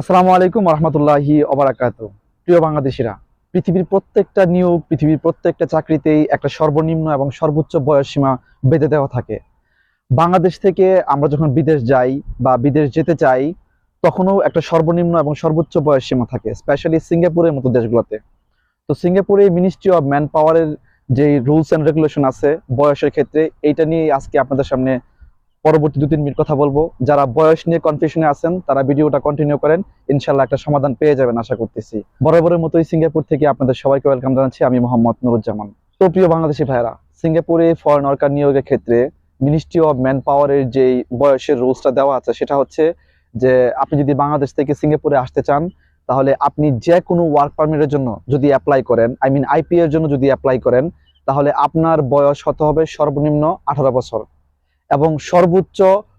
আসসালামু আলাইকুম রহমতুল্লাহি অবরাকাত প্রিয় বাংলাদেশিরা, পৃথিবীর প্রত্যেকটা নিয়োগ, পৃথিবীর প্রত্যেকটা চাকরিতেই একটা সর্বনিম্ন এবং সর্বোচ্চ বয়স সীমা বেঁধে দেওয়া থাকে। বাংলাদেশ থেকে আমরা যখন বিদেশ যাই বা বিদেশ যেতে চাই, তখনও একটা সর্বনিম্ন এবং সর্বোচ্চ বয়স সীমা থাকে, স্পেশালি সিঙ্গাপুরের মতো দেশগুলোতে। তো সিঙ্গাপুরে মিনিস্ট্রি অফ ম্যান পাওয়ারের যে রুলস অ্যান্ড রেগুলেশন আছে বয়সের ক্ষেত্রে, এইটা নিয়ে আজকে আপনাদের সামনে পরবর্তী দু তিন মিনিট কথা বলব। যারা বয়স নিয়ে কনফিউশনে আছেন, তারা ভিডিওটা কন্টিনিউ করেন। ইনশাল্লাহ একটা সমাধান পেয়ে যাবেন আশা করতেছি। বরাবরের মতোই সিঙ্গাপুর থেকে আপনাদের সবাইকে ওয়েলকাম জানাচ্ছি। আমি মোহাম্মদ নুরুজ্জামান। তো প্রিয় বাংলাদেশি ভাইরা সিঙ্গাপুরে ফরেন ওয়ার্কার নিয়োগের ক্ষেত্রে মিনিস্ট্রি অফ ম্যান পাওয়ারের যেই বয়সের রুলসটা দেওয়া আছে, সেটা হচ্ছে যে আপনি যদি বাংলাদেশ থেকে সিঙ্গাপুরে আসতে চান, তাহলে আপনি যে কোনো ওয়ার্ক পারমিটের জন্য যদি অ্যাপ্লাই করেন আই মিন আইপি এর জন্য যদি অ্যাপ্লাই করেন, তাহলে আপনার বয়স হতে হবে? সর্বনিম্ন আঠারো বছর। এবং সর্বোচ্চ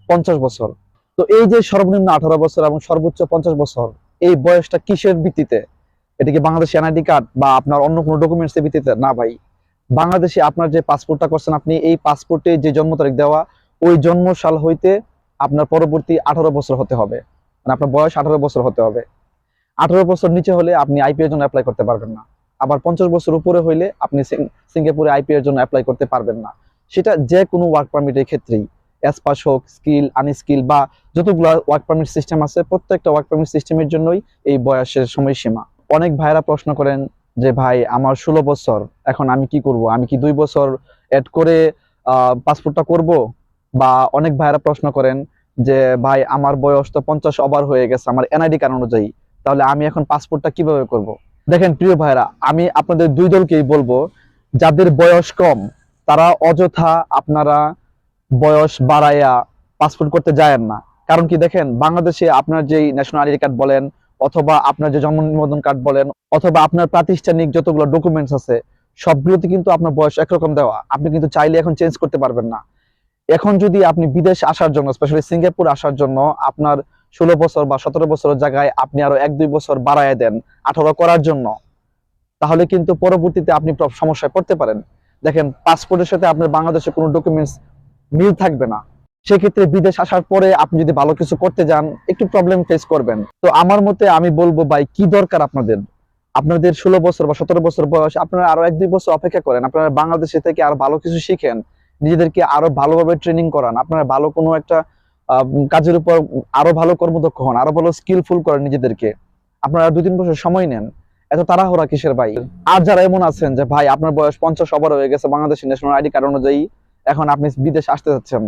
পঞ্চাশ বছর। তো এই যে সর্বনিম্ন আঠারো বছর এবং সর্বোচ্চ পঞ্চাশ বছর, এই বয়সটা কিসের ভিত্তিতে? এটা কি বাংলাদেশ এনআইডি কার্ড বা আপনার অন্য কোনো ডকুমেন্টস এর ভিত্তিতে? না ভাই। বাংলাদেশে আপনার যে পাসপোর্টটা করছেন, আপনি এই পাসপোর্টে যে জন্ম তারিখ দেওয়া, ওই জন্ম সাল হইতে আপনার পরবর্তী আঠারো বছর হতে হবে। মানে আপনার বয়স আঠারো বছর হতে হবে। আঠারো বছর নিচে হলে আপনি আইপি জন্য অ্যাপ্লাই করতে পারবেন না। আবার পঞ্চাশ বছর উপরে হইলে আপনি সিঙ্গাপুরে আইপি জন্য অ্যাপ্লাই করতে পারবেন না। সেটা যে কোনো ওয়ার্ক পারমিটের ক্ষেত্রেই। অ্যাসপাস হোক স্কিল আনস্কিল বা যতগুলো ওয়ার্ক পারমিট সিস্টেম আছে, প্রত্যেকটা ওয়ার্ক পারমিট সিস্টেমের জন্যই এই বয়সের সময়সীমা। অনেক ভাইরা প্রশ্ন করেন যে, ভাই, আমার ষোলো বছর, এখন আমি কি করব? আমি কি দুই বছর অ্যাড করে পাসপোর্টটা করব? বা অনেক ভাইরা প্রশ্ন করেন যে, ভাই, আমার বয়স তো পঞ্চাশ ওভার হয়ে গেছে, আমার এনআইডি কার্ড অনুযায়ী। তাহলে আমি এখন পাসপোর্টটা কীভাবে করব? দেখেন, প্রিয় ভাইরা আমি আপনাদের দুই দলকেই বলব, যাদের বয়স কম তারা অযথা আপনারা বয়স বাড়াইয়া পাসপোর্ট করতে যায়েন না। কারণ কি দেখেন, বাংলাদেশে আপনার যেই ন্যাশনাল আইডি কার্ড বলেন, অথবা আপনার যে জন্ম নিবন্ধন কার্ড বলেন, অথবা আপনার প্রাতিষ্ঠানিক যতগুলো ডকুমেন্টস আছে, সবগুলোতে কিন্তু আপনার বয়স একরকম দেওয়া। আপনি কিন্তু চাইলে এখন চেঞ্জ করতে পারবেন না। এখন যদি আপনি বিদেশ আসার জন্য স্পেশালি সিঙ্গাপুর আসার জন্য, আপনার ষোলো বছর বা সতেরো বছরের জায়গায় আপনি আরও এক, দুই বছর বাড়ায় দেন, আঠারো করার জন্য, তাহলে কিন্তু পরবর্তীতে আপনি সমস্যায় পড়তে পারেন। দেখেন পাসপোর্টের সাথে আপনার বাংলাদেশের কোনো ডকুমেন্টস মিল থাকবে না। সেক্ষেত্রে বিদেশ আসার পরে আপনি যদি ভালো কিছু করতে যান, একটু প্রবলেম ফেস করবেন। তো আমার মতে আমি বলব ভাই, কি দরকার আপনাদের? আপনাদের ষোলো বছর বা সতেরো বছর বয়স, আপনারা আরও এক দুই বছর অপেক্ষা করেন। আপনারা বাংলাদেশে থেকে আরও ভালো কিছু শিখেন। নিজেদেরকে আরও ভালোভাবে ট্রেনিং করান। আপনারা ভালো কোনো একটা কাজের উপর আরও ভালো কর্মদক্ষ হন, আরও ভালো স্কিলফুল করেন নিজেদেরকে। আপনারা দু তিন বছর সময় নেন। এত তাড়াহুড়া কিসের ভাই? আর যারা এমন আছেন যে, ভাই, আপনার বয়স পঞ্চাশ ওভার হয়ে গেছে বাংলাদেশের ন্যাশনাল আইডি কার্ড অনুযায়ী এখন আপনি বিদেশ আসতে যাচ্ছেন।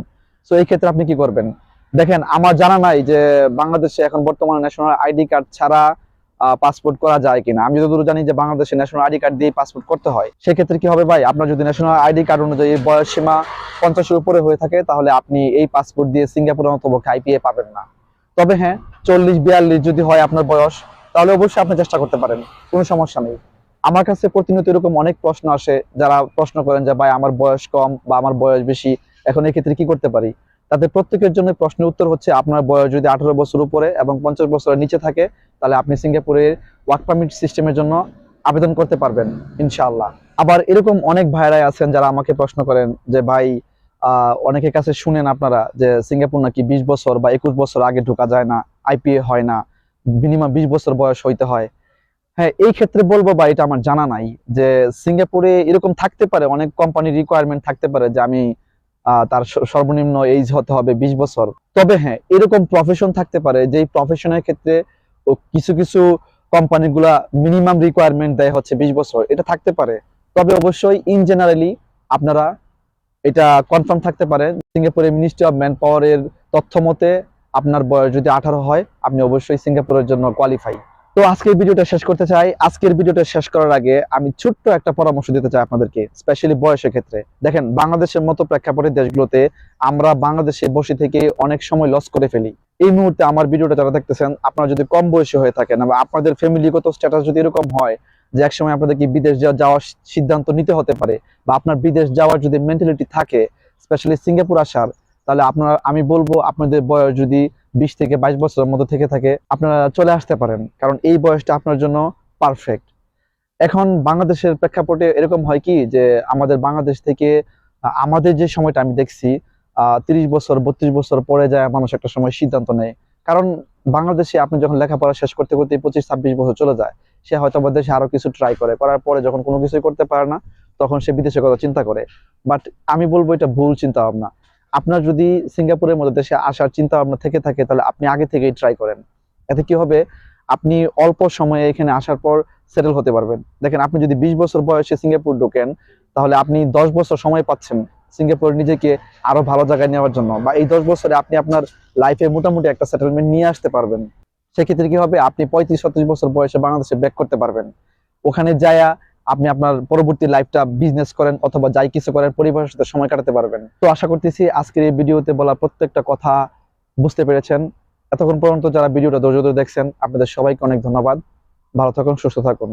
তো এই ক্ষেত্রে আপনি কি করবেন? দেখেন, আমার জানা নাই যে, বাংলাদেশে এখন বর্তমানে ন্যাশনাল আইডি কার্ড ছাড়া পাসপোর্ট করা যায় কিনা। আমি যতদূর জানি যে, বাংলাদেশে ন্যাশনাল আইডি কার্ড দিয়ে পাসপোর্ট করতে হয়। সেক্ষেত্রে কি হবে ভাই? আপনার যদি ন্যাশনাল আইডি কার্ড অনুযায়ী বয়স সীমা পঞ্চাশের উপরে হয়ে থাকে, তাহলে আপনি এই পাসপোর্ট দিয়ে সিঙ্গাপুরের মতো আইপিএ পাবেন না। তবে হ্যাঁ চল্লিশ, বিয়াল্লিশ যদি হয় আপনার বয়স তাহলে অবশ্যই আপনি চেষ্টা করতে পারেন, কোনো সমস্যা নেই। আমার কাছে প্রতিনিয়ত এরকম অনেক প্রশ্ন আসে, যারা প্রশ্ন করেন যে, ভাই, আমার বয়স কম বা আমার বয়স বেশি, এখন এই ক্ষেত্রে কি করতে পারি? তাদের প্রত্যেকের জন্য প্রশ্নের উত্তর হচ্ছে, আপনার বয়স যদি আঠারো বছর উপরে এবং পঞ্চাশ বছরের নিচে থাকে, তাহলে আপনি সিঙ্গাপুরের ওয়ার্ক পারমিট সিস্টেমের জন্য আবেদন করতে পারবেন, ইনশাআল্লাহ। আবার এরকম অনেক ভাইরাই আছেন যারা আমাকে প্রশ্ন করেন যে, ভাই অনেকের কাছে শুনেন আপনারা যে, সিঙ্গাপুর নাকি বিশ বছর বা একুশ বছর আগে ঢোকা যায় না, আইপিএ হয় না। মিনিমাম বিশ বছর বয়স হইতে হয়। হ্যাঁ এই ক্ষেত্রে বলব বা এটা আমার জানা নাই যে সিঙ্গাপুরে এরকম থাকতে পারে, অনেক কোম্পানির রিকোয়ারমেন্ট থাকতে পারে যে আমি তার সর্বনিম্ন এইজ হতে হবে বিশ বছর। তবে হ্যাঁ এরকম প্রফেশন থাকতে পারে যে প্রফেশনের ক্ষেত্রে কিছু কিছু কোম্পানিগুলা মিনিমাম রিকোয়ারমেন্ট দেয় হচ্ছে বিশ বছর। এটা থাকতে পারে। তবে অবশ্যই ইন জেনারেলি আপনারা এটা কনফার্ম থাকতে পারে। সিঙ্গাপুরের মিনিস্ট্রি অফ ম্যান পাওয়ারের তথ্য মতে আপনার বয়স যদি আঠারো হয়, আপনি অবশ্যই সিঙ্গাপুরের জন্য কোয়ালিফাই তো আজকের ভিডিওটা শেষ করতে চাই। আজকের ভিডিওটা শেষ করার আগে আমি ছোট্ট একটা পরামর্শ দিতে চাই আপনাদেরকে স্পেশালি বয়সের ক্ষেত্রে। দেখেন, বাংলাদেশের মতো প্রেক্ষাপটের দেশগুলোতে আমরা বাংলাদেশে বসে থেকে অনেক সময় লস করে ফেলি। এই মুহূর্তে আমার ভিডিওটা যারা দেখতেছেন, আপনারা যদি কম বয়সী হয়ে থাকেন বা আপনাদের ফ্যামিলিগত স্ট্যাটাস যদি এরকম হয় যে একসময় আপনাদেরকে বিদেশ যাওয়ার সিদ্ধান্ত নিতে হতে পারে বা আপনার বিদেশ যাওয়ার যদি মেন্টালিটি থাকে স্পেশালি সিঙ্গাপুর আসার তাহলে আপনার, আমি বলব আপনাদের বয়স যদি বিশ থেকে বাইশ বছরের মধ্যে থেকে থাকে, আপনারা চলে আসতে পারেন। কারণ এই বয়সটা আপনার জন্য পারফেক্ট এখন বাংলাদেশের প্রেক্ষাপটে এরকম হয় কি যে, আমাদের বাংলাদেশ থেকে আমাদের যে সময়টা আমি দেখছি তিরিশ বছর, বত্রিশ বছর পরে যায় মানুষ একটা সময় সিদ্ধান্ত নেয়। কারণ বাংলাদেশে আপনি যখন লেখাপড়া শেষ করতে করতে পঁচিশ, ছাব্বিশ বছর চলে যায়, সে হয়তো বা দেশে আরও কিছু ট্রাই করে, করার পরে যখন কোনো কিছুই করতে পারে না, তখন সে বিদেশের কথা চিন্তা করে। বাট আমি বলব এটা ভুল চিন্তা ভাবনা আপনার যদি সিঙ্গাপুরের মতো দেশে আসার চিন্তা ভাবনা থেকে থাকে, তাহলে আপনি আগে থেকেই ট্রাই করেন। এতে কি হবে? আপনি অল্প সময়ে এখানে আসার পর সেটেল হতে পারবেন। দেখেন, আপনি যদি বিশ বছর বয়সে সিঙ্গাপুর ঢোকেন, তাহলে আপনি দশ বছর সময় পাচ্ছেন সিঙ্গাপুর নিজেকে আরও ভালো জায়গায় নেওয়ার জন্য। বা এই দশ বছরে আপনি আপনার লাইফে মোটামুটি একটা সেটেলমেন্ট নিয়ে আসতে পারবেন। সেক্ষেত্রে কি হবে? আপনি পঁয়ত্রিশ, ছত্রিশ বছর বয়সে বাংলাদেশে ব্যাক করতে পারবেন। ওখানে যায়া আপনি আপনার পরবর্তী লাইফটা বিজনেস করেন অথবা যাই কিছু করেন, পরিবারের সাথে সময় কাটাতে পারবেন। তো আশা করতেছি আজকের এই ভিডিওতে বলা প্রত্যেকটা কথা বুঝতে পেরেছেন। এতক্ষণ পর্যন্ত যারা ভিডিওটা ধৈর্য ধরে দেখছেন, আপনাদের সবাইকে অনেক ধন্যবাদ। ভালো থাকুন, সুস্থ থাকুন।